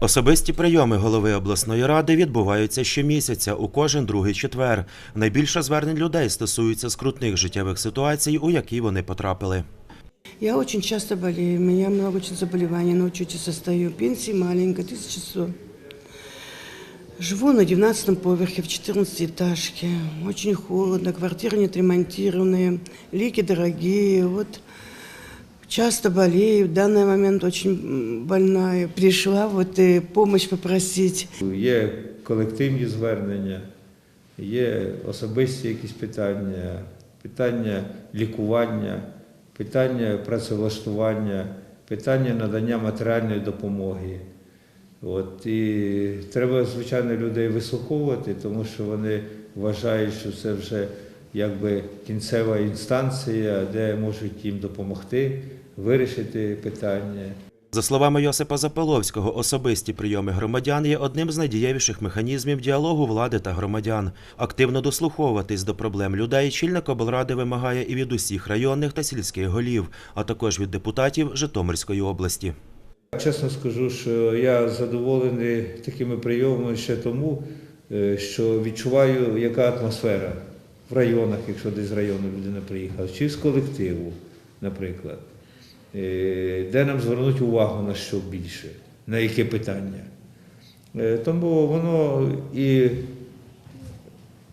Особисті прийоми голови обласної ради відбуваються щомісяця у кожен другий четвер. Найбільше звернень людей стосуються скрутних життєвих ситуацій, у які вони потрапили. Я очень часто болею, у меня много очень заболеваний, на учете состою, пенсии маленькая, 1100. Живу на 19 поверхе в 14 этажке, очень холодно, квартиры не отремонтированные, лики дорогие, вот часто болею, в данный момент очень больная. Пришла вот и помощь попросить. Є колективні звернення, є особисті якісь питання, питання лікування, питання працевлаштування, питання надання матеріальної допомоги. От, і треба, звичайно, людей вислуховувати, тому що вони вважають, що це вже якби кінцева інстанція, де можуть їм допомогти вирішити питання. За словами Йосипа Запиловського, особисті прийоми громадян є одним з найдієвіших механізмів діалогу влади та громадян. Активно дослуховуватись до проблем людей чільник облради вимагає і від усіх районних та сільських голів, а також від депутатів Житомирської області. Чесно скажу, що я задоволений такими прийомами ще тому, е, що відчуваю, яка атмосфера в районах, якщо десь з району людина приїхала, чи з колективу, наприклад, Е, де нам звернуть увагу на що більше, на яке питання. Е, Тому воно і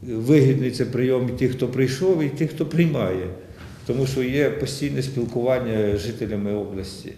вигідний це прийом і тих, хто прийшов, і тих, хто приймає. Тому що є постійне спілкування з жителями області.